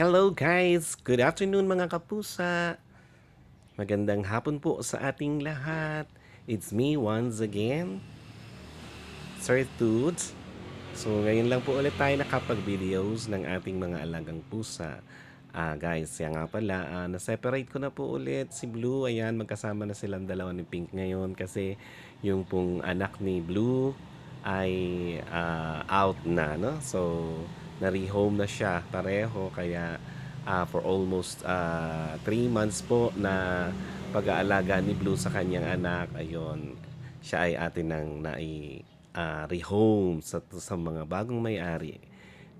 Hello guys! Good afternoon mga kapusa! Magandang hapon po sa ating lahat. It's me once again, Sir Toots. So ngayon lang po ulit tayo nakapag-videos ng ating mga alagang pusa. Ah guys, yan nga pala, ah, na-separate ko na po ulit si Blue. Ayan, magkasama na silang dalawa ni Pink ngayon kasi yung pong anak ni Blue ay ah, out na, no? So, na-rehome na siya pareho kaya ah, for almost 3 months po na pag-aalaga ni Blue sa kanyang anak, ayun, siya ay atin nang nai ah, rehome sa, sa mga bagong may-ari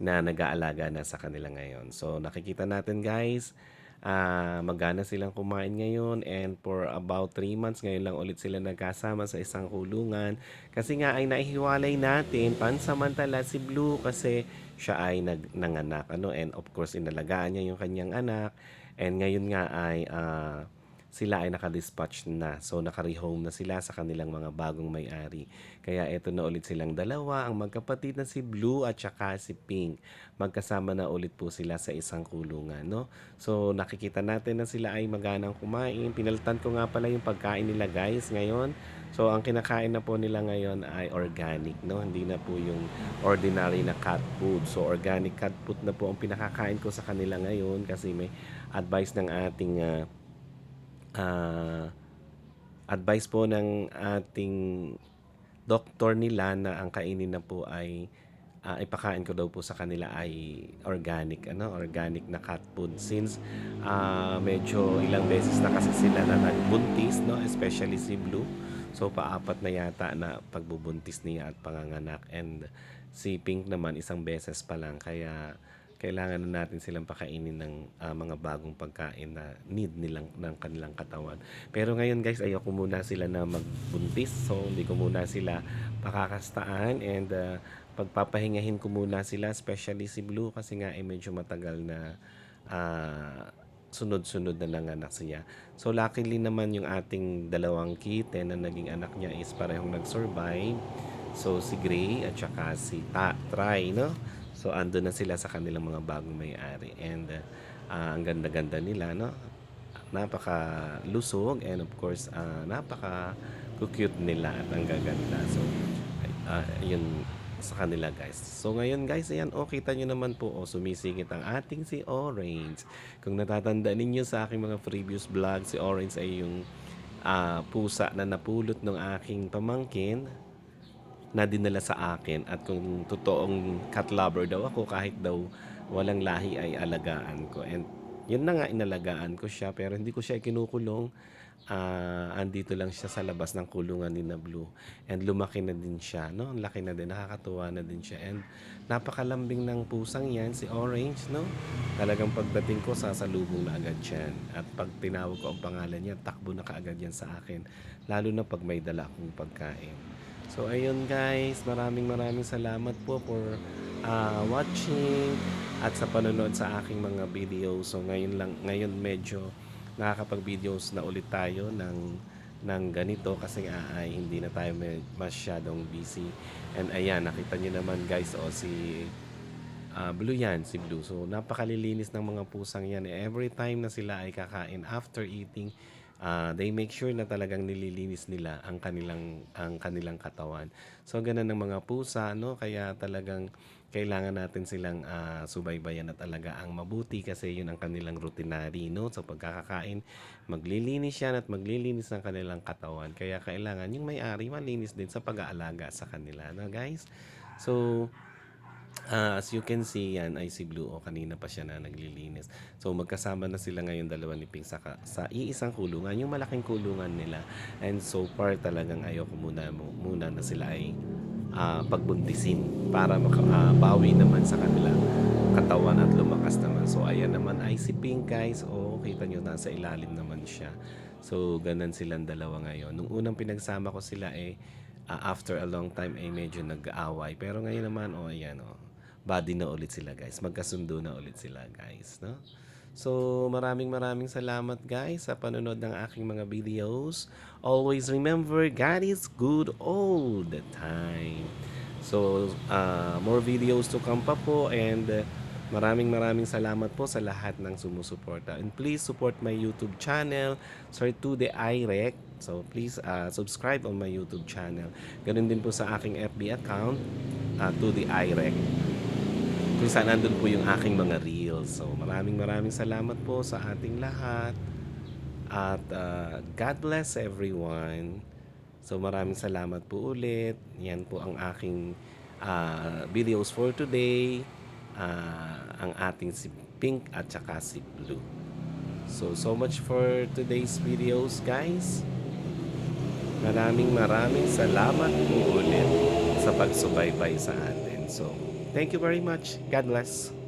na nag-aalaga na sa kanila ngayon. So nakikita natin guys, ah magana silang kumain ngayon and for about 3 months ngayon lang ulit sila nagkasama sa isang kulungan. Kasi nga ay naihiwalay natin pansamantala si Blue kasi siya ay nag, nanganak ano? And of course inalagaan niya yung kanyang anak. And ngayon nga ay ah, sila ay nakadispatch na. So naka-rehome na sila sa kanilang mga bagong may-ari. Kaya eto na ulit silang dalawa, ang magkapatid na si Blue at saka si Pink. Magkasama na ulit po sila sa isang kulungan, no? So nakikita natin na sila ay maganang kumain. Pinalitan ko nga pala yung pagkain nila guys ngayon. So ang kinakain na po nila ngayon ay organic, no? Hindi na po yung ordinary na cat food. So organic cat food na po ang pinakakain ko sa kanila ngayon kasi may advice ng ating ah, ah, advice po ng ating doktor nila na ang kainin na po ay ah, ipakain ko daw po sa kanila ay organic ano organic na cat food. Since ah, medyo ilang beses na kasi sila na nagbuntis no especially si Blue. So paapat na yata na pagbubuntis niya at panganganak. And si Pink naman isang beses pa lang. Kaya kailangan na natin silang pakainin ng ah, mga bagong pagkain na need nilang ng kanilang katawan. Pero ngayon guys, ayoko muna sila na magbuntis. So hindi ko muna sila pakakastaan and ah, pagpapahingahin ko muna sila, especially si Blue kasi nga ay medyo matagal na ah, sunod-sunod na lang anak siya. So luckily naman yung ating dalawang kitten na naging anak niya is parehong nag-survive. So si Gray at saka si Ta Try, no? So ando na sila sa kanilang mga bagong may-ari and uh, ang ganda-ganda nila no. Napaka lusog and of course ah, napaka cute nila at ang gaganda. So ah, yun sa kanila guys. So ngayon guys, ayan, oh, kita nyo naman po, oh, sumisingit ang ating si Orange. Kung natatanda ninyo sa aking mga previous vlog, si Orange ay yung ah, pusa na napulot ng aking pamangkin na dinala sa akin. At kung totoong cat lover daw ako kahit daw walang lahi ay alagaan ko. And yun na nga inalagaan ko siya pero hindi ko siya kinukulong ah andito lang siya sa labas ng kulungan ni na Blue and lumaki na din siya no? Ang laki na din nakakatuwa na din siya. And napakalambing ng pusang yan si Orange no? Talagang pagdating ko sasalubong na agad yan at pag tinawag ko ang pangalan niya takbo na kaagad yan sa akin. Lalo na pag may dala akong pagkain So ayun guys, maraming maraming salamat po for ah, watching at sa panonood sa aking mga videos. So ngayon lang ngayon medyo nakakapag-videos na ulit tayo ng ng ganito kasi nga ay hindi na tayo masyadong busy. And ayan, nakita niyo naman guys, oh si ah, Blue yan, si Blue. So napakalilinis ng mga pusang yan. Every time na sila ay kakain after eating, ah, they make sure na talagang nililinis nila ang kanilang ang kanilang katawan. So ganun ng mga pusa, no? Kaya talagang kailangan natin silang ah, subaybayan at alagaan mabuti kasi yun ang kanilang routinary, no? So pagkakakain, maglilinis yan at maglilinis ng kanilang katawan. Kaya kailangan yung may-ari malinis din sa pag-aalaga sa kanila, no guys? So, Ah, as you can see, yan ay si Blue. O, kanina pa siya na naglilinis. So, magkasama na sila ngayon dalawa ni Pink sa, sa iisang kulungan. Yung malaking kulungan nila. And so far, talagang ayoko muna, mu- muna na sila ay ah, pagbuntisin para makabawi naman sa kanilang katawan at lumakas naman. So, ayan naman ay si Pink, guys. O, kita nyo, nasa ilalim naman siya. So, ganun silang dalawa ngayon. Nung unang pinagsama ko sila, eh, ah, after a long time ay medyo nag-aaway. Pero ngayon naman, oh, ayan, oh, body na ulit sila, guys. Magkasundo na ulit sila, guys, no? So, maraming maraming salamat, guys, sa panonood ng aking mga videos. Always remember, God is good all the time. So, ah, more videos to come pa po and uh, Maraming maraming salamat po sa lahat ng sumusuporta. And please support my YouTube channel, Sir Tude Irek. So please uh, subscribe on my YouTube channel. Ganun din po sa aking FB account, uh, Tude Irek. Kung saan nandun po yung aking mga reels. So maraming maraming salamat po sa ating lahat. At uh, God bless everyone. So maraming salamat po ulit. Yan po ang aking uh, videos for today. Uh, ang ating si Pink at saka si Blue. So, so much for today's videos guys. Maraming maraming salamat po ulit sa pagsubaybay sa atin. So, thank you very much. God bless.